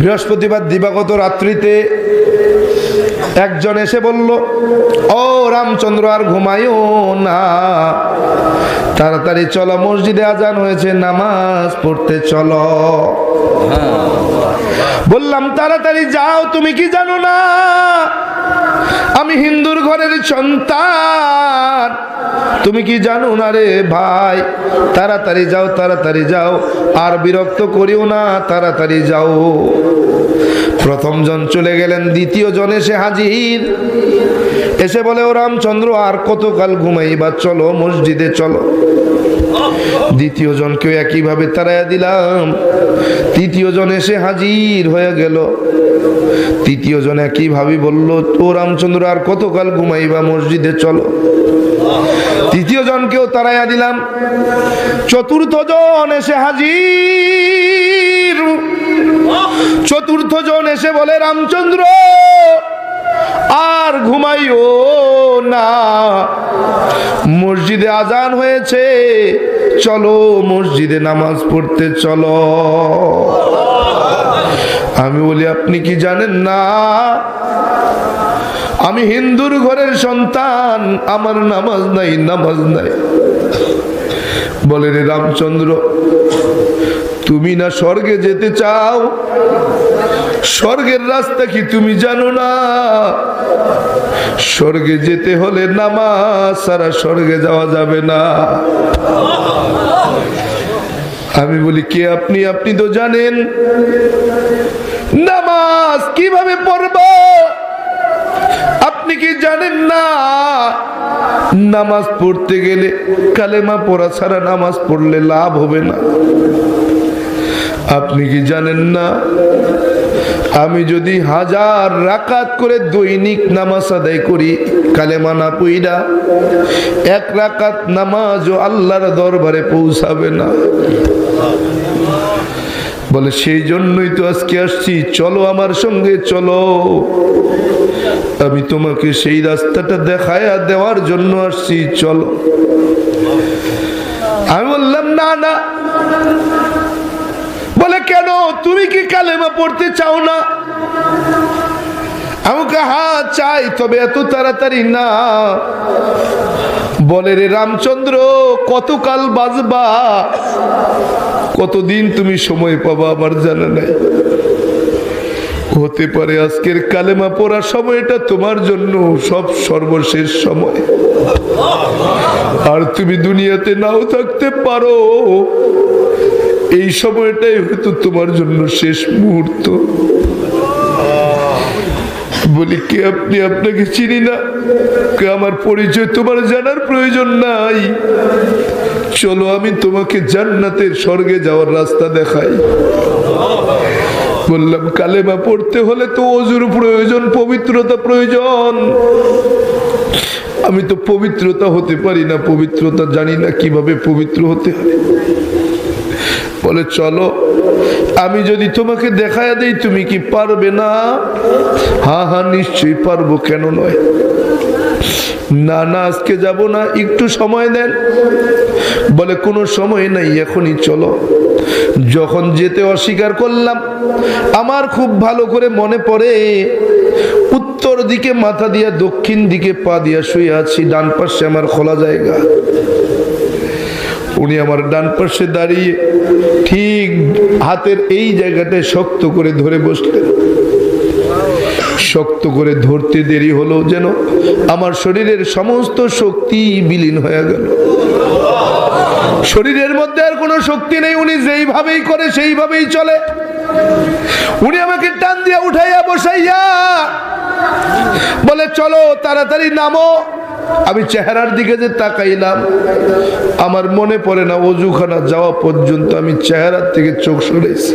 বৃহস্পতিবার দিবাগত রাত্রিতে একজন এসে বলল, ও রামচন্দ্র, আর ঘুমায়ও না। তাড়াতাড়ি চলো, মসজিদে আজান হয়েছে, নামাজ পড়তে চলো। বললাম, তাড়াতাড়ি যাও, তুমি কি জানো না? আমি হিন্দুর ঘরের সন্তান। তুমি কি জানো না রে ভাই? তাড়াতাড়ি যাও তাড়াতাড়ি যাও। আর বিরক্ত করিও না, তাড়াতাড়ি যাও। প্রথম জন চলে গেলেন, দ্বিতীয় জন এসে হাজির। এসে বলে, ও রামচন্দ্র, আর কতকাল ঘুমাইবা? চলো, মসজিদে চলো। দ্বিতীয় জনকেও একইভাবে তাড়াইয়া দিলাম। তৃতীয় জন এসে হাজির হয়ে গেল। তৃতীয় জন একইভাবে বলল, ও রামচন্দ্র, আর কতকাল ঘুমাইবা মসজিদে? চলো। তৃতীয় জনকেও তাড়াইয়া দিলাম। চতুর্থ জন এসে হাজির। চতুর্থ জন এসে বলে, রামচন্দ্র, আর ঘুমাইও না। মসজিদে আজান হয়েছে। চলো, মসজিদে নামাজ পড়তে চলো। আমি বলি, আপনি কি জানেন না? আমি হিন্দুর ঘরের সন্তান, আমার নামাজ নাই নামাজ নাই। বলে, রে রামচন্দ্র, তুমি না স্বর্গে যেতে চাও? স্বর্গের রাস্তা কি তুমি জানো না? স্বর্গে যেতে হলে নামাজ সারা স্বর্গে যাওয়া যাবে না। আমি বলি, কে আপনি? আপনি তো জানেন। নামাজ কীভাবে পড়ব? আপনি কি জানেন না? নামাজ পড়তে গেলে কালেমা পড়া ছাড়া নামাজ পড়লে লাভ হবে না। আপনি কি জানেন না? আমি যদি হাজার রাকাত করে দৈনিক নামাজ আদায় করি, কালেমা না পইরা এক রাকাত নামাজও আল্লাহর দরবারে পৌঁছাবে না। বলে, সেই জন্যই তো আজকে আসছি, চলো আমার সঙ্গে, চলো। আমি তোমাকে সেই রাস্তাটা দেখায়া দেওয়ার জন্য আসছি, চলো। আমি বললাম, না না। কেন তুমি কি কালেমা পড়তে চাও না? আমাকে হা, চাই, তবে এত তাড়াতাড়ি না। বলে, রে রামচন্দ্র, কতকাল বাজবা? কতদিন তুমি সময় পাবা আমার জানা নাই? হতে পারে আজকের কালেমা পড়ার সময়টা তোমার জন্য সব সর্বশেষ সময়। আর তুমি দুনিয়াতে নাও থাকতে পারো। এই সময়টাই হয়তো তোমার জন্য শেষ মুহূর্ত। বলি, কে আপনি আপনাকে চিনি না? কে আমার পরিচয় তোমার জানার প্রয়োজন নাই? চলো, আমি তোমাকে জান্নাতের স্বর্গে যাওয়ার রাস্তা দেখাই। বললাম, কালেমা পড়তে হলে তো অজুর প্রয়োজন, পবিত্রতা প্রয়োজন। আমি তো পবিত্রতা হতে পারি না, পবিত্রতা জানি না কীভাবে পবিত্র হতে হয়। বলে, চলো, আমি যদি তোমাকে দেখায় দেই, তুমি কি পারবে না? হ্যাঁ হ্যাঁ নিশ্চয়ই পারব, কেন নয়? না না, আজকে যাব না, একটু সময় দেন। বলে, কোনো সময় নাই, এখনই চলো। যখন যেতে অস্বীকার করলাম, আমার খুব ভালো করে মনে পড়ে, উত্তর দিকে মাথা দিয়া, দক্ষিণ দিকে পা দিয়া শুয়ে আছি, ডান পাশে আমার খোলা জায়গা। উনি আমার ডান পাশে দাঁড়িয়ে ঠিক হাতের এই জায়গাটায় শক্ত করে ধরে বসলেন। শক্ত করে ধরতে দেরি হলো যেন আমার শরীরের সমস্ত শক্তি বিলীন হয়ে গেল। শরীরের মধ্যে আর কোনো শক্তি নেই, উনি যেইভাবেই করে সেইভাবেই চলে। উনি আমাকে টান দিয়া উঠাইয়া বসাইয়া বলে, চলো, তাড়াতাড়ি নামো। আমি চেহারার দিকে যে তাকাইলাম, আমার মনে পড়ে না অজুখানা যাওয়া পর্যন্ত আমি চেহারার থেকে চোখ সরেছি